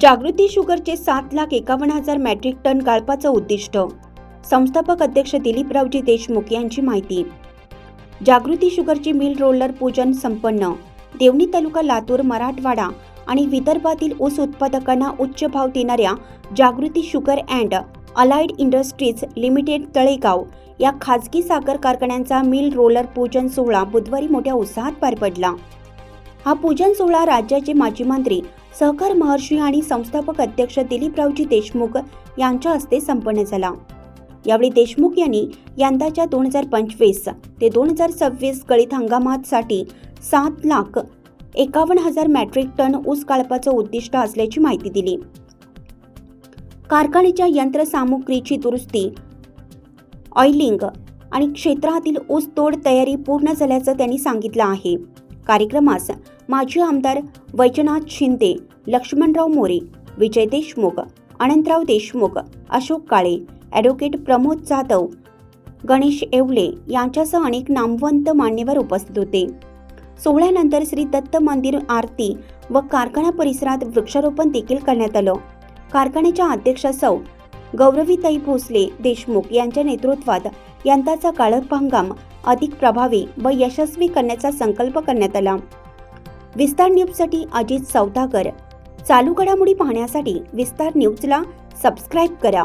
जागृती शुगरचे सात लाख एकावन्न हजार मॅट्रिक टन गाळपाचं उद्दिष्ट. संस्थापक अध्यक्ष दिलीपरावजी देशमुख यांची माहिती. जागृती शुगरची मिल रोलर पूजन संपन्न. देवणी तालुका लातूर मराठवाडा आणि विदर्भातील ऊस उत्पादकांना उच्च भाव देणाऱ्या Jagruti sugar and allied industries limited Talegaon या खाजगी साखर कारखान्यांचा मिल रोलर पूजन सोहळा बुधवारी मोठ्या उत्साहात पार पडला. हा पूजन सोहळा राज्याचे माजी मंत्री सहकार महर्षी आणि संस्थापक अध्यक्ष दिलीपरावजी देशमुख यांच्या हस्ते संपन्न झाला. यावेळी देशमुख यांनी यंदाच्या दोन हजार पंचवीस ते दोन हजार सव्वीस गळीत हंगामासाठी सात लाख एकावन्न हजार मॅट्रिक टन ऊस काळपाचं उद्दिष्ट असल्याची माहिती दिली. कारखान्याच्या यंत्रसामुग्रीची दुरुस्ती ऑइलिंग आणि क्षेत्रातील ऊस तोड तयारी पूर्ण झाल्याचं त्यांनी सांगितलं आहे. कार्यक्रमास माजी आमदार वैजनाथ शिंदे लक्ष्मणराव मोरे विजय देशमुख अनंतराव देशमुख अशोक काळे ॲडव्होकेट प्रमोद जाधव गणेश येवले यांच्यासह अनेक नामवंत मान्यवर उपस्थित होते. सोहळ्यानंतर श्री दत्त मंदिर आरती व कारखाना परिसरात वृक्षारोपण देखील करण्यात आलं. कारखान्याच्या अध्यक्षा सौ गौरवीताई भोसले देशमुख यांच्या नेतृत्वात यंदाचा काळप हंगाम अधिक प्रभावी व यशस्वी करण्याचा संकल्प करण्यात आला. विस्तार न्यूजसाठी अजित सौदागर चालू घडामोडी पाहण्यासाठी विस्तार न्यूजला सबस्क्राईब करा.